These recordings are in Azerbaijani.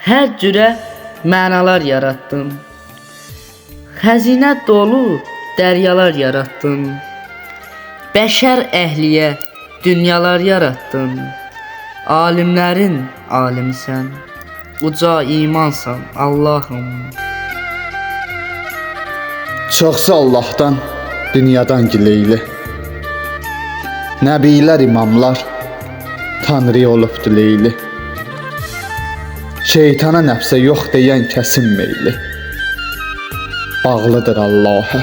Hər cürə mənalar yaratdın. Xəzinə dolu dəryalar yaratdın. Bəşər əhliyə dünyalar yaratdın. Alimlərin alimisən. Uca imansan Allahım. Çoxsa Allahdan, dünyadan gileyli. Nəbilər, imamlar Tanrı olubdu leyli. Şeytana nəfsə yox deyən kəsin meyli. Bağlıdır Allah'a.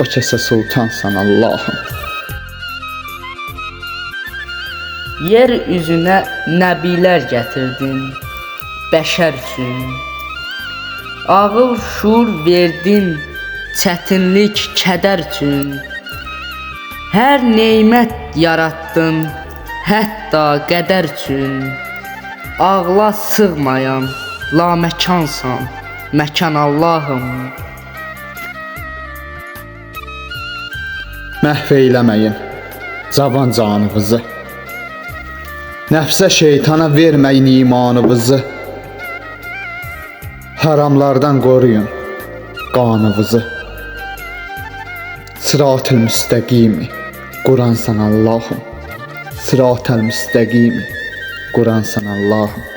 O kəsə sultansan Allahım. Yer üzünə nəbilər gətirdin bəşər üçün. Ağıl şuur verdin çətinlik, kədər üçün. Hər nemət yaratdın, hətta qədər üçün. Ağla sığmayan laməkansan, məkan Allahım. Məhv eyləməyin cavan canınızı. Nəfsə şeytana verməyin imanınızı. Haramlardan qoruyun qanınızı. Sırat-ül müstəqimi Quransan Allahım. Sırat-ül müstəqimi Quransan Allahım.